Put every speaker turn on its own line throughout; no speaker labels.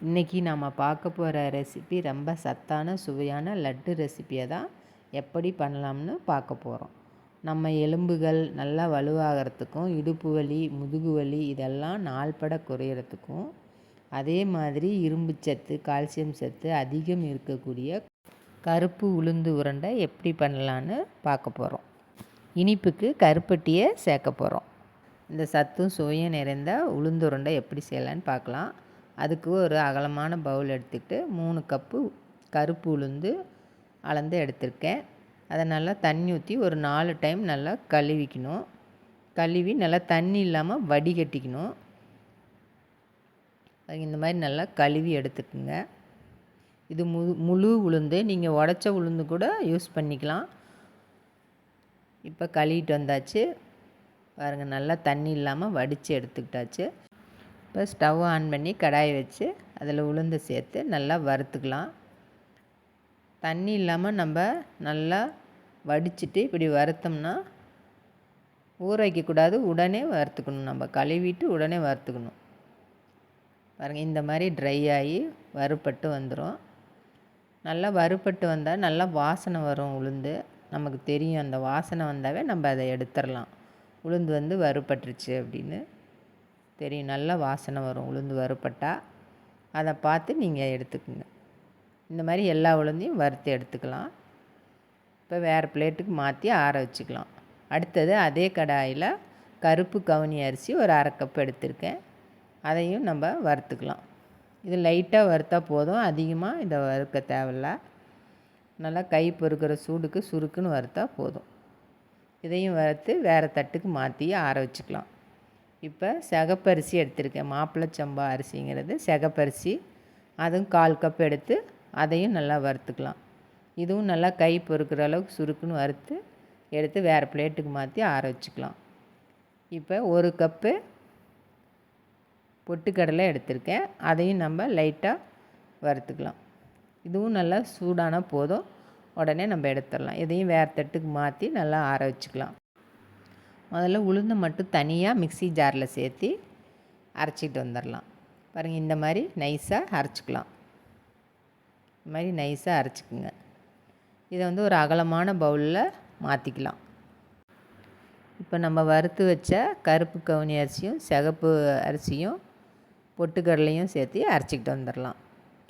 இன்றைக்கி நாம் பார்க்க போகிற ரெசிபி ரொம்ப சத்தான சுவையான லட்டு ரெசிப்பியை தான் எப்படி பண்ணலாம்னு பார்க்க போகிறோம் நம்ம எலும்புகள் நல்லா வலுவாகிறதுக்கும் இடுப்பு வலி முதுகு வலி இதெல்லாம் நாள்பட குறையிறதுக்கும் அதே மாதிரி இரும்பு சத்து கால்சியம் சத்து அதிகம் இருக்கக்கூடிய கருப்பு உளுந்து உருண்டை எப்படி பண்ணலான்னு பார்க்க போகிறோம் இனிப்புக்கு கருப்பட்டியை சேர்க்க போகிறோம் இந்த சத்தும் சுவையும் நிறைந்த உளுந்து உருண்டை எப்படி செய்யலான்னு பார்க்கலாம். அதுக்கு ஒரு அகலமான பவுல் எடுத்துக்கிட்டு மூணு கப்பு கருப்பு உளுந்து அளந்து எடுத்திருக்கேன். அதை நல்லா தண்ணி ஊற்றி ஒரு நாலு டைம் நல்லா கழுவிக்கணும். கழுவி நல்லா தண்ணி இல்லாமல் வடிகட்டிக்கணும். இந்த மாதிரி நல்லா கழுவி எடுத்துக்குங்க. இது மு முழு உளுந்து நீங்கள் உடச்ச உளுந்து கூட யூஸ் பண்ணிக்கலாம். இப்போ கழுவிட்டு வந்தாச்சு. பாருங்கள் நல்லா தண்ணி இல்லாமல் வடித்து எடுத்துக்கிட்டாச்சு. இப்போ ஸ்டவ் ஆன் பண்ணி கடாயை வச்சு அதில் உளுந்து சேர்த்து நல்லா வறுத்துக்கலாம். தண்ணி இல்லாமல் நம்ம நல்லா வடிச்சிட்டு இப்படி வறுத்தோம்னா ஊற வைக்கக்கூடாது உடனே வறுத்துக்கணும். நம்ம கழுவிட்டு உடனே வறுத்துக்கணும். பாருங்கள் இந்த மாதிரி ட்ரை ஆகி வறுப்பட்டு வந்துடும் நல்லா வறுப்பட்டு வந்தால் நல்லா வாசனை வரும் உளுந்து. நமக்கு தெரியும் அந்த வாசனை வந்தாவே நம்ம அதை எடுத்துடலாம். உளுந்து வந்து வறுப்பட்டுருச்சு அப்படின்னு. தெரியும். நல்லா வாசனை வரும். உளுந்து வறுப்பட்டால் அதை பார்த்து நீங்கள் எடுத்துக்கோங்க. இந்த மாதிரி எல்லா உளுந்தையும் வறுத்து எடுத்துக்கலாம். இப்போ வேறு பிளேட்டுக்கு மாற்றி ஆற வச்சுக்கலாம். அடுத்தது அதே கடாயில் கருப்பு கவுனி அரிசி ஒரு அரை கப் எடுத்திருக்கேன். அதையும் நம்ம வறுத்துக்கலாம். இது லைட்டாக வறுத்தா போதும். அதிகமாக இதை வறுக்க தேவையில்ல. நல்லா கை பொறுக்கிற சூடுக்கு சுருக்குன்னு வறுத்தா போதும். இதையும் வறுத்து வேறு தட்டுக்கு மாற்றி ஆற வச்சுக்கலாம். இப்போ சிகப்பரிசி எடுத்திருக்கேன். மாப்பிள்ளை சம்பா அரிசிங்கிறது சிகப்பரிசி. அதுவும் கால் கப் எடுத்து அதையும் நல்லா வறுத்துக்கலாம். இதுவும் நல்லா கை பொறுக்கிற அளவுக்கு சுருக்குன்னு வறுத்து எடுத்து வேறு பிளேட்டுக்கு மாற்றி ஆற வச்சுக்கலாம். இப்போ ஒரு கப்பு பொட்டுக்கடலை எடுத்திருக்கேன். அதையும் நம்ம லைட்டாக வறுத்துக்கலாம். இதுவும் நல்லா சூடான போதும். உடனே நம்ம எடுத்துடலாம். இதையும் வேறு தட்டுக்கு மாற்றி நல்லா ஆற வச்சுக்கலாம். முதல்ல உளுந்து மட்டும் தனியாக மிக்சி ஜாரில் சேர்த்து அரைச்சிட்டு வந்துடலாம் பாருங்கள் இந்த மாதிரி நைஸாக அரைச்சிக்கலாம். இந்த மாதிரி நைஸாக அரைச்சிக்குங்க. இதை வந்து ஒரு அகலமான பவுலில் மாற்றிக்கலாம் இப்போ நம்ம வறுத்து வச்ச கருப்பு கவுனி அரிசியும் சிகப்பு அரிசியும் பொட்டுக்கடலையும் சேர்த்து அரைச்சிக்கிட்டு வந்துடலாம்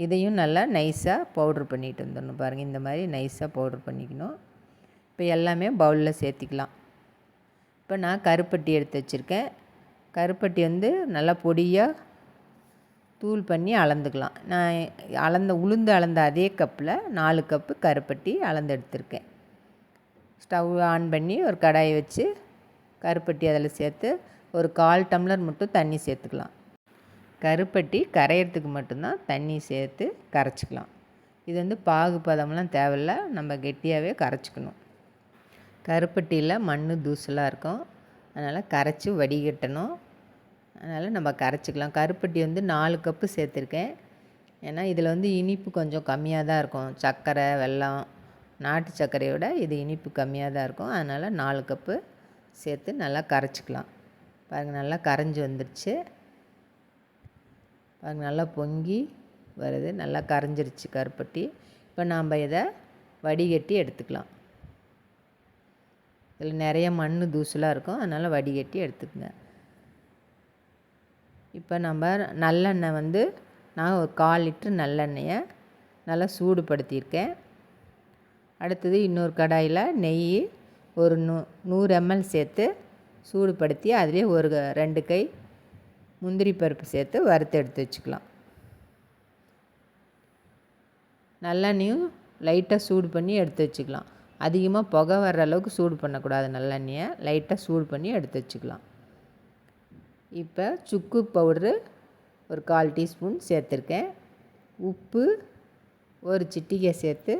இதையும் நல்லா நைஸாக பவுட்ரு பண்ணிட்டு வந்துடணும் பாருங்கள் இந்த மாதிரி நைஸாக பவுட்ரு பண்ணிக்கணும். இப்போ எல்லாமே பவுலில் சேர்த்திக்கலாம். இப்போ நான் கருப்பட்டி எடுத்து வச்சுருக்கேன். கருப்பட்டி வந்து நல்லா பொடியாக தூள் பண்ணி அளந்துக்கலாம். நான் அளந்த உளுந்து அளந்த அதே கப்பில் நாலு கப்பு கருப்பட்டி அளந்து எடுத்திருக்கேன். ஸ்டவ் ஆன் பண்ணி ஒரு கடாயை வச்சு கருப்பட்டி அதில் சேர்த்து ஒரு கால் டம்ளர் மட்டும் தண்ணி சேர்த்துக்கலாம். கருப்பட்டி கரையிறதுக்கு மட்டும்தான் தண்ணி சேர்த்து கரைச்சிக்கலாம். இது வந்து பாகு பதம்லாம் தேவையில்ல. நம்ம கெட்டியாகவே கரைச்சிக்கணும். கருப்பட்டியில் மண் தூசலாக இருக்கும். அதனால் கரைச்சி வடிகட்டணும். அதனால் நம்ம கரைச்சிக்கலாம். கருப்பட்டி வந்து நாலு கப்பு சேர்த்துருக்கேன். ஏன்னா இதில் வந்து இனிப்பு கொஞ்சம் கம்மியாக தான் இருக்கும். சர்க்கரை வெல்லம் நாட்டு சர்க்கரையோட இது இனிப்பு கம்மியாக தான் இருக்கும். அதனால் நாலு கப்பு சேர்த்து நல்லா கரைச்சிக்கலாம். பாருங்கள் நல்லா கரைஞ்சி வந்துடுச்சு பாருங்கள் நல்லா பொங்கி வருது. நல்லா கரைஞ்சிருச்சு கருப்பட்டி. இப்போ நாம் இதை வடிகட்டி எடுத்துக்கலாம். இதில் நிறைய மண் தூசலாக இருக்கும். அதனால் வடிகட்டி எடுத்துக்கங்க. இப்போ நம்ம நல்லெண்ணெய் வந்து நான் ஒரு கால் லிட்ரு நல்லெண்ணெயை நல்லா சூடுபடுத்தியிருக்கேன். அடுத்தது இன்னொரு கடாயில் நெய் ஒரு நூ நூறு எம்எல் சேர்த்து சூடுபடுத்தி அதிலே ஒரு ரெண்டு கை முந்திரி பருப்பு சேர்த்து வறுத்து எடுத்து வச்சுக்கலாம். நல்லெண்ணையும் லைட்டாக சூடு பண்ணி எடுத்து வச்சுக்கலாம். அதிகமாக புகை வர்ற அளவுக்கு சூடு பண்ணக்கூடாது. நல்லெண்ணெயை லைட்டாக சூடு பண்ணி எடுத்து வச்சுக்கலாம். இப்போ சுக்கு பவுட்ரு ஒரு கால் டீஸ்பூன் சேர்த்துருக்கேன். உப்பு ஒரு சிட்டிகை சேர்த்து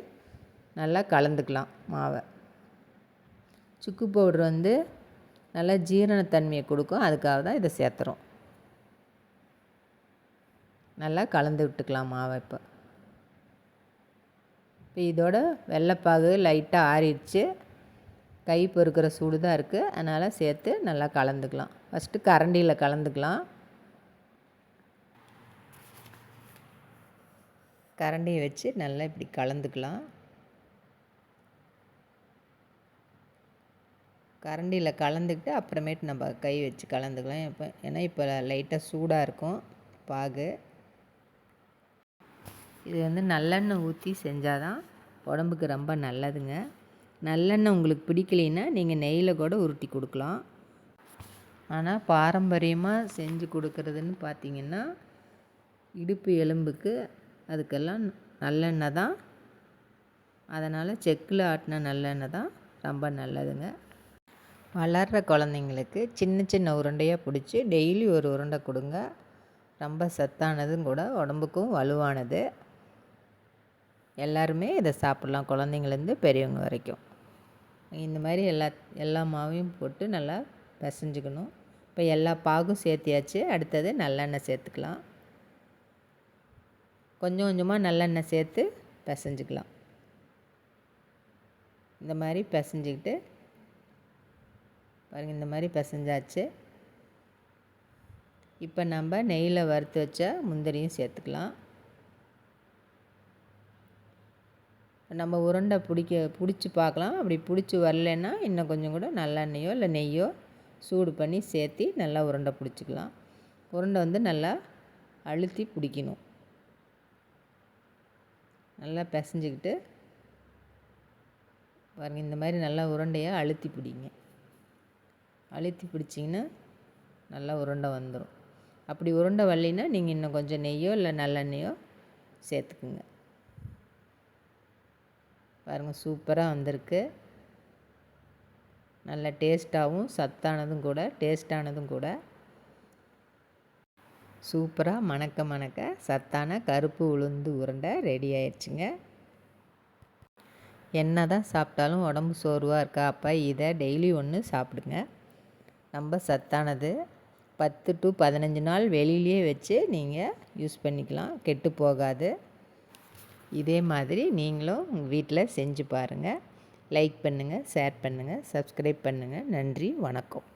நல்லா கலந்துக்கலாம் மாவை. சுக்கு பவுட்ரு வந்து நல்லா ஜீரணத்தன்மையை கொடுக்கும். அதுக்காக தான் இதை சேர்த்துறோம். நல்லா கலந்து விட்டுக்கலாம் மாவை இப்போ. இப்போ இதோட வெள்ளைப்பாகு லைட்டாக ஆறிடுச்சு. கை பொறுக்கிற சூடு தான் இருக்குது அதனால் சேர்த்து நல்லா கலந்துக்கலாம். ஃபஸ்ட்டு கரண்டியில் கலந்துக்கலாம். கரண்டியை வச்சு நல்லா இப்படி கலந்துக்கலாம். கரண்டியில் கலந்துக்கிட்டு அப்புறமேட்டு நம்ம கை வச்சு கலந்துக்கலாம். இப்போ ஏன்னா இப்போ லைட்டாக சூடாக இருக்கும் பாகு. இது வந்து நல்லெண்ணெய் ஊற்றி செஞ்சால் தான் உடம்புக்கு ரொம்ப நல்லதுங்க. நல்லெண்ணெய் உங்களுக்கு பிடிக்கலைன்னா நீங்கள் நெய்யில் கூட உருட்டி கொடுக்கலாம். ஆனால் பாரம்பரியமாக செஞ்சு கொடுக்குறதுன்னு பார்த்தீங்கன்னா இடுப்பு எலும்புக்கு அதுக்கெல்லாம் நல்லெண்ணெய் தான். அதனால் செக்கில் ஆட்டின நல்லெண்ணெய் தான் ரொம்ப நல்லதுங்க. வளர்கிற குழந்தைங்களுக்கு சின்ன சின்ன உருண்டையாக பிடிச்சி டெய்லி ஒரு உருண்டை கொடுங்க. ரொம்ப சத்தானதும் கூட உடம்புக்கும் வலுவானது. எல்லாருமே இதை சாப்பிட்லாம் குழந்தைங்கள்லேருந்து பெரியவங்க வரைக்கும். இந்த மாதிரி எல்லா எல்லா மாவையும் போட்டு நல்லா பிசைஞ்சுக்கணும். இப்போ எல்லா பாகும் சேர்த்தியாச்சு அடுத்தது நல்லெண்ணெய் சேர்த்துக்கலாம். கொஞ்சம் கொஞ்சமாக நல்லெண்ணெய் சேர்த்து பிசைஞ்சுக்கலாம். இந்த மாதிரி பிசைஞ்சிக்கிட்டு பாருங்கள் இந்த மாதிரி பிசைஞ்சாச்சு. இப்போ நம்ம நெய்யில் வறுத்து வச்ச முந்திரியும் சேர்த்துக்கலாம். நம்ம உருண்டை பிடிக்க பிடிச்சி பார்க்கலாம். அப்படி பிடிச்சி வரலன்னா இன்னும் கொஞ்சம் கூட நல்லெண்ணெயோ இல்லை நெய்யோ சூடு பண்ணி சேர்த்து நல்லா உருண்டை பிடிச்சிக்கலாம். உருண்டை வந்து நல்லா அழுத்தி பிடிக்கணும். நல்லா பிசைஞ்சிக்கிட்டு பாருங்கள் இந்த மாதிரி நல்லா உருண்டையாக அழுத்தி பிடிங்க. அழுத்தி பிடிச்சிங்கன்னா நல்லா உருண்டை வந்துடும் அப்படி உருண்டை வரலின்னா நீங்கள் இன்னும் கொஞ்சம் நெய்யோ இல்லை நல்லெண்ணெயோ சேர்த்துக்குங்க. பாருங்கள் சூப்பராக வந்திருக்கு. நல்ல டேஸ்ட்டாகவும் சத்தானதும் கூட டேஸ்ட்டானதும் கூட. சூப்பராக மணக்க மணக்க சத்தான கருப்பு உளுந்து உருண்டை ரெடி ஆயிடுச்சுங்க. என்ன தான் சாப்பிட்டாலும் உடம்பு சோர்வாக இருக்கா? அப்போ இதை டெய்லி ஒன்று சாப்பிடுங்க. ரொம்ப சத்தானது. பத்து டு பதினஞ்சு நாள் வெளியிலேயே வச்சு நீங்கள் யூஸ் பண்ணிக்கலாம். கெட்டு போகாது. இதே மாதிரி நீங்களும் உங்கள் வீட்டில் செஞ்சு பாருங்கள் லைக் பண்ணுங்கள் ஷேர் பண்ணுங்கள் சப்ஸ்கிரைப் பண்ணுங்கள் நன்றி வணக்கம்.